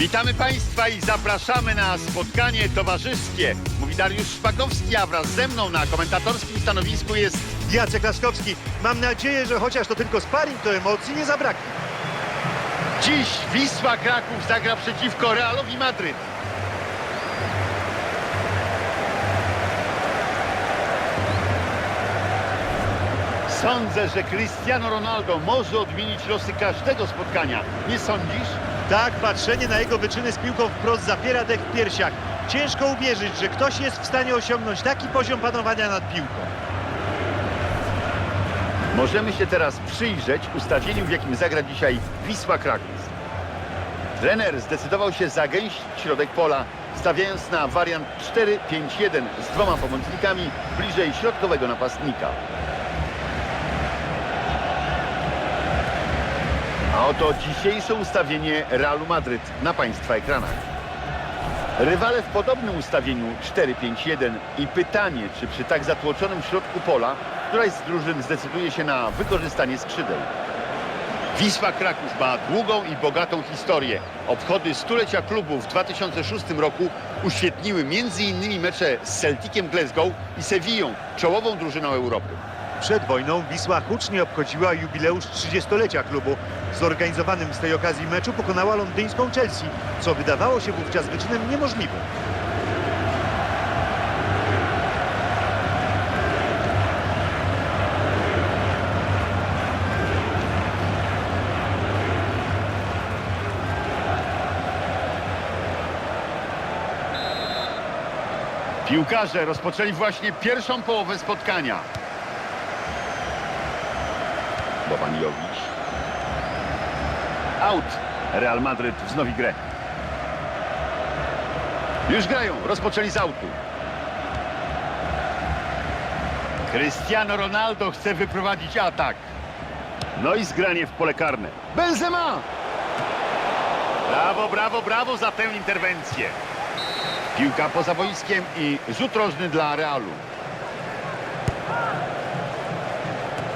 Witamy Państwa i zapraszamy na spotkanie towarzyskie. Mówi Dariusz Szpakowski, a wraz ze mną na komentatorskim stanowisku jest Jacek Laskowski. Mam nadzieję, że chociaż to tylko sparring, to emocji nie zabraknie. dziś Wisła Kraków zagra przeciwko Realowi Madryt. Sądzę, że Cristiano Ronaldo może odmienić losy każdego spotkania. Nie sądzisz? Tak, patrzenie na jego wyczyny z piłką wprost zapiera dech w piersiach. Ciężko uwierzyć, że ktoś jest w stanie osiągnąć taki poziom panowania nad piłką. Możemy się teraz przyjrzeć ustawieniu, w jakim zagra dzisiaj Wisła Kraków. Trener zdecydował się zagęścić środek pola, stawiając na wariant 4-5-1 z dwoma pomocnikami bliżej środkowego napastnika. A oto dzisiejsze ustawienie Realu Madryt na Państwa ekranach. Rywale w podobnym ustawieniu 4-5-1 i pytanie, czy przy tak zatłoczonym środku pola któraś z drużyn zdecyduje się na wykorzystanie skrzydeł. Wisła Kraków ma długą i bogatą historię. Obchody stulecia klubu w 2006 roku uświetniły m.in. mecze z Celticiem Glasgow i Sewillą, czołową drużyną Europy. Przed wojną Wisła hucznie obchodziła jubileusz 30-lecia klubu. Zorganizowanym z tej okazji meczu pokonała londyńską Chelsea, co wydawało się wówczas wyczynem niemożliwym. Piłkarze rozpoczęli właśnie pierwszą połowę spotkania. Bobaniowicz. Out. Real Madryt wznowi grę. Już grają. Rozpoczęli z autu. Cristiano Ronaldo chce wyprowadzić atak. No i zgranie w pole karne. Benzema! Brawo, brawo, brawo za tę interwencję. Piłka poza boiskiem i rzut rożny dla Realu.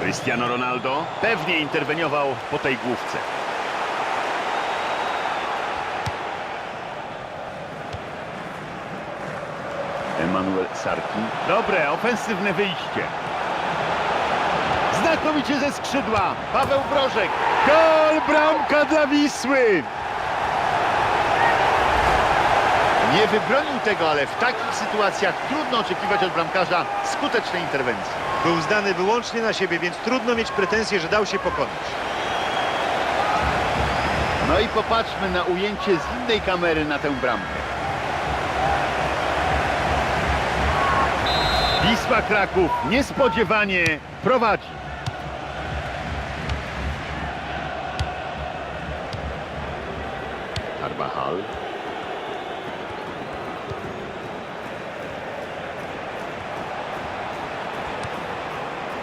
Cristiano Ronaldo pewnie interweniował po tej główce. Emanuel Sarki. Dobre, ofensywne wyjście. Znakomicie ze skrzydła. Paweł Brożek. Gol, bramka dla Wisły. Nie wybronił tego, ale w takich sytuacjach trudno oczekiwać od bramkarza skutecznej interwencji. Był zdany wyłącznie na siebie, więc trudno mieć pretensje, że dał się pokonać. No i popatrzmy na ujęcie z innej kamery na tę bramkę. Wisła Kraków niespodziewanie prowadzi. Arbachal.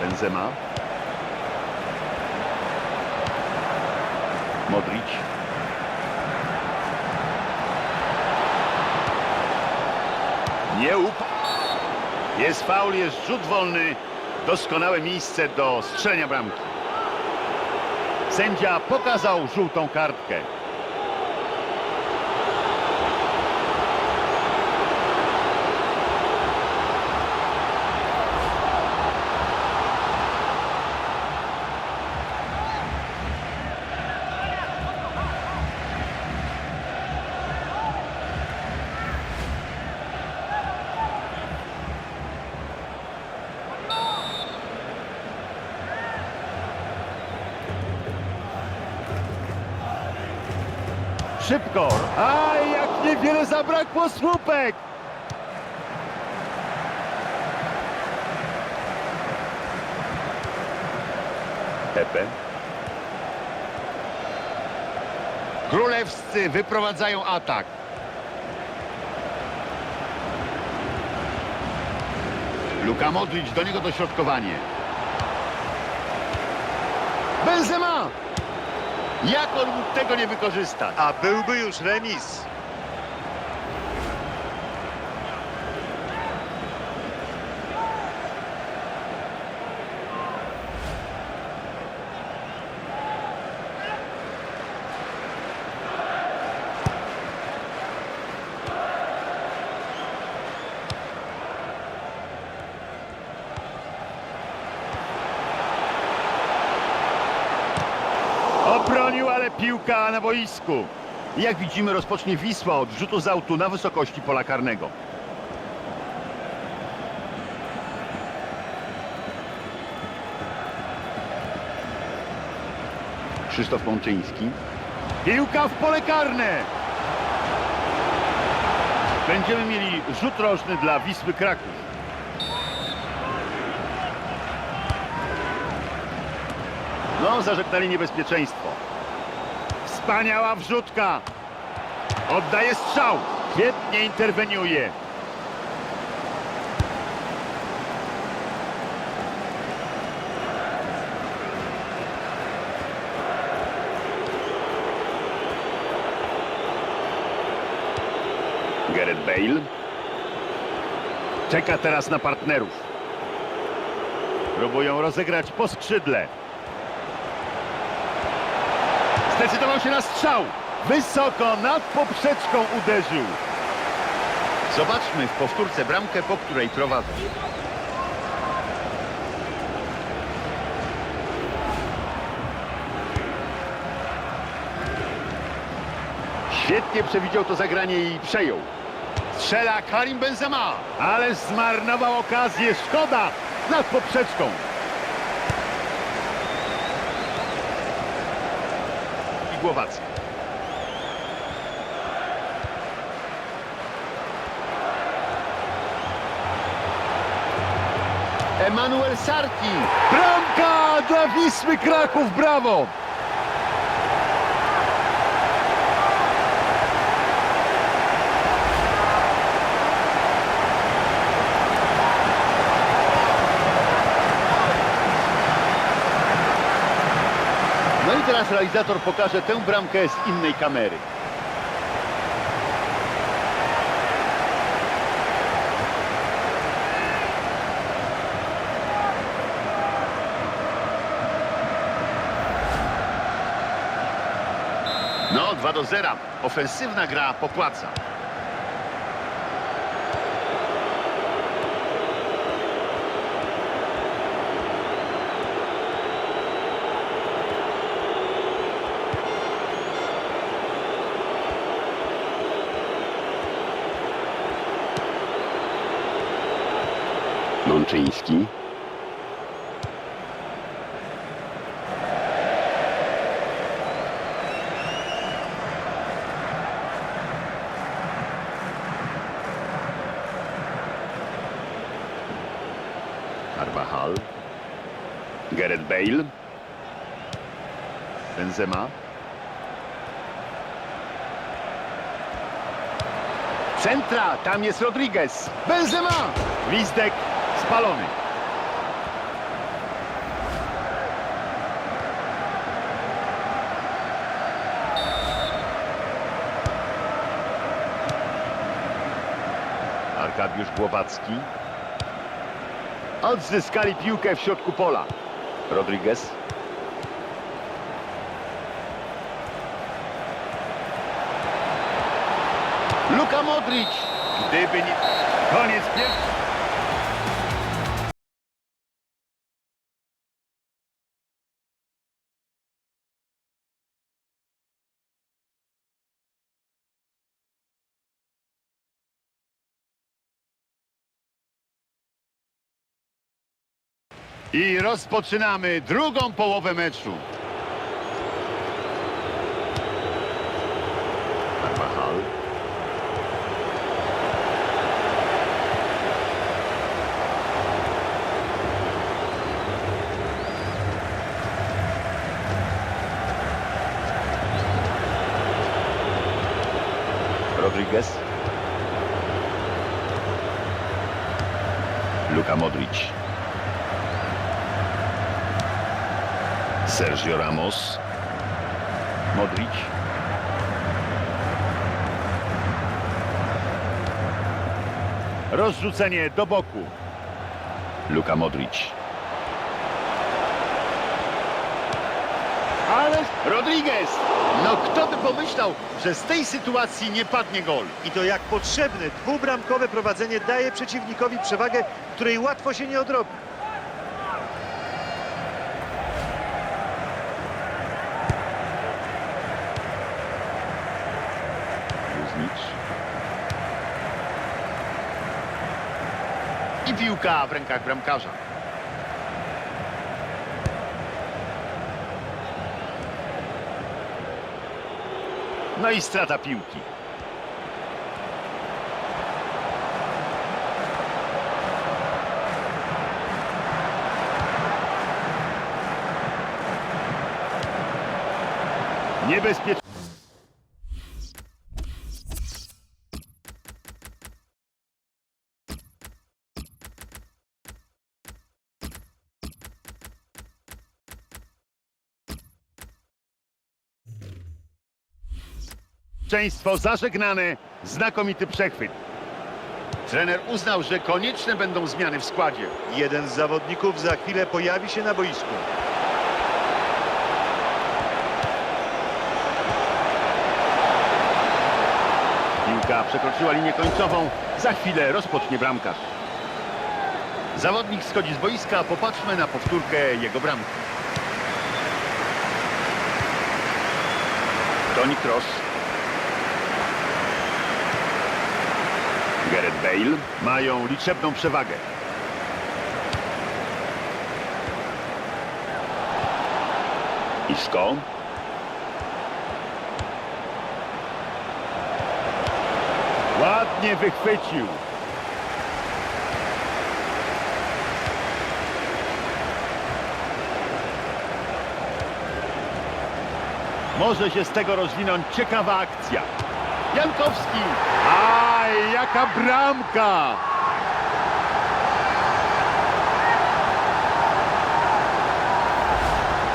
Benzema. Modric. Nie up. Jest faul, jest rzut wolny. Doskonałe miejsce do strzelenia bramki. Sędzia pokazał żółtą kartkę. Szybko. A jak niewiele zabrakło słupek. Pepe. Królewscy wyprowadzają atak. Luka Modric, do niego dośrodkowanie. Benzema! Jak on mógł tego nie wykorzystać? A byłby już remis. Piłka na boisku. Jak widzimy, rozpocznie Wisła od rzutu z autu na wysokości pola karnego. Krzysztof Mączyński. Piłka w pole karne. Będziemy mieli rzut rożny dla Wisły Kraków. No, zażegnali niebezpieczeństwo. Wspaniała wrzutka. Oddaje strzał. Świetnie interweniuje. Gareth Bale. Czeka teraz na partnerów. Próbują rozegrać po skrzydle. Zdecydował się na strzał. Wysoko nad poprzeczką uderzył. Zobaczmy w powtórce bramkę, po której prowadzą. Świetnie przewidział to zagranie i przejął. Strzela Karim Benzema, ale zmarnował okazję. Szkoda nad poprzeczką. I Głowacki. Emanuel Sarki. Bramka dla Wisły Kraków. Brawo! No i teraz realizator pokaże tę bramkę z innej kamery. No, 2 do 0. Ofensywna gra popłaca. Mączyński. Carvajal. Gareth Bale. Benzema. Centra, tam jest Rodriguez. Benzema! Gwizdek spalony. Arkadiusz Głowacki. Odzyskali piłkę w środku pola. Rodriguez. Luka Modric. Gdyby nie... Koniec pierwszy. I rozpoczynamy drugą połowę meczu. Carvajal. Rodriguez. Luka Modric. Sergio Ramos. Modric. Rozrzucenie do boku. Luka Modric. Ale Rodriguez! No kto by pomyślał, że z tej sytuacji nie padnie gol? I to jak potrzebne. Dwubramkowe prowadzenie daje przeciwnikowi przewagę, której łatwo się nie odrobi. Piłka w rękach bramkarza. No i strata piłki. Niebezpieczne. Częstwo zażegnane, znakomity przechwyt. Trener uznał, że konieczne będą zmiany w składzie. Jeden z zawodników za chwilę pojawi się na boisku. Piłka przekroczyła linię końcową. Za chwilę rozpocznie bramkarz. Zawodnik schodzi z boiska. Popatrzmy na powtórkę jego bramki. Toni Kroos. Gareth Bale mają liczebną przewagę. Isco. Ładnie wychwycił. Może się z tego rozwinąć ciekawa akcja. Jankowski. Aj, jaka bramka!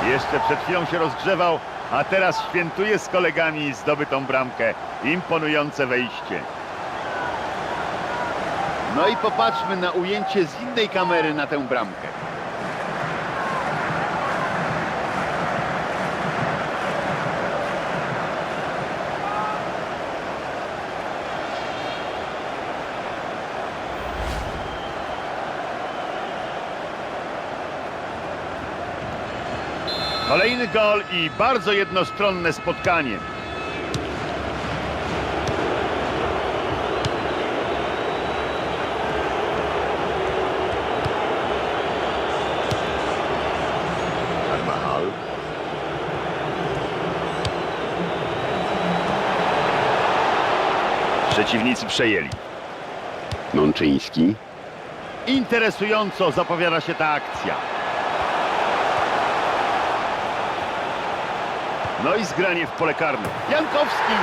Jeszcze przed chwilą się rozgrzewał, a teraz świętuje z kolegami zdobytą bramkę. Imponujące wejście. No i popatrzmy na ujęcie z innej kamery na tę bramkę. Kolejny gol i bardzo jednostronne spotkanie. Przeciwnicy przejęli. Mączyński. Interesująco zapowiada się ta akcja. No i zgranie w pole karne. Jankowski!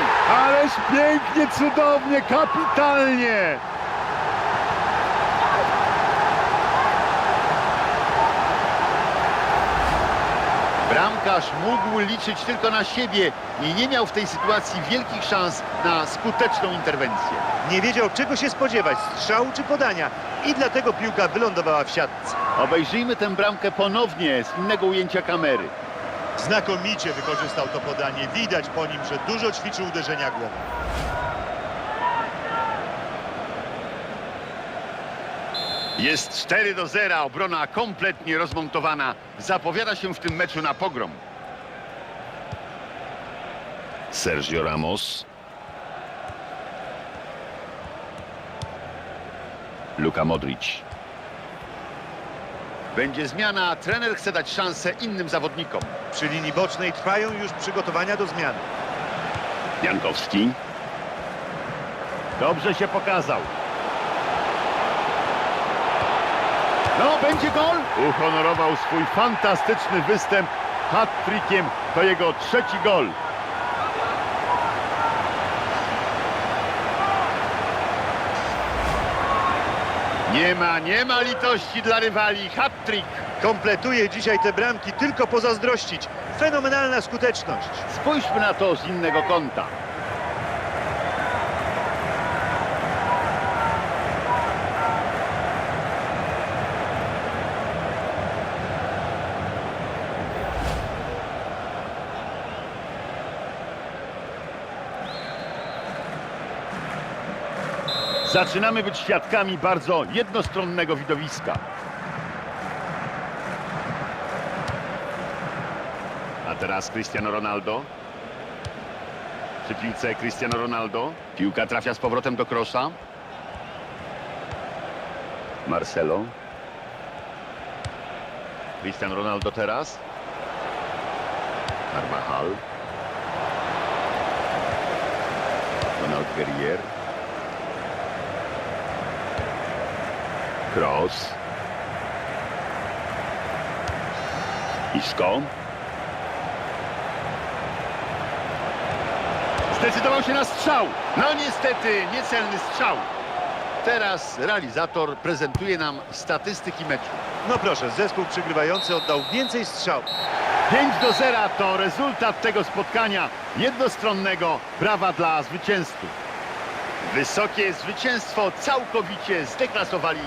Ależ pięknie, cudownie, kapitalnie! Bramkarz mógł liczyć tylko na siebie i nie miał w tej sytuacji wielkich szans na skuteczną interwencję. Nie wiedział czego się spodziewać, strzału czy podania i dlatego piłka wylądowała w siatce. Obejrzyjmy tę bramkę ponownie z innego ujęcia kamery. Znakomicie wykorzystał to podanie. Widać po nim, że dużo ćwiczył uderzenia głową. Jest 4 do 0, obrona kompletnie rozmontowana. Zapowiada się w tym meczu na pogrom. Sergio Ramos. Luka Modric. Będzie zmiana, trener chce dać szansę innym zawodnikom. Przy linii bocznej trwają już przygotowania do zmiany. Jankowski. Dobrze się pokazał. No, będzie gol! Uhonorował swój fantastyczny występ hat-trickiem. To jego trzeci gol. Nie ma, nie ma litości dla rywali. Hat-trick. Kompletuje dzisiaj te bramki tylko pozazdrościć. Fenomenalna skuteczność. Spójrzmy na to z innego kąta. Zaczynamy być świadkami bardzo jednostronnego widowiska. A teraz Cristiano Ronaldo. Przy piłce Cristiano Ronaldo. Piłka trafia z powrotem do Krosa. Marcelo. Cristian Ronaldo teraz. Carvajal. Ronald Guerrier. Cross. Isco. Zdecydował się na strzał. No niestety, niecelny strzał. Teraz realizator prezentuje nam statystyki meczu. No proszę, zespół przygrywający oddał więcej strzał. 5 do 0 to rezultat tego spotkania jednostronnego. Brawa dla zwycięzców. Wysokie zwycięstwo całkowicie zdeklasowali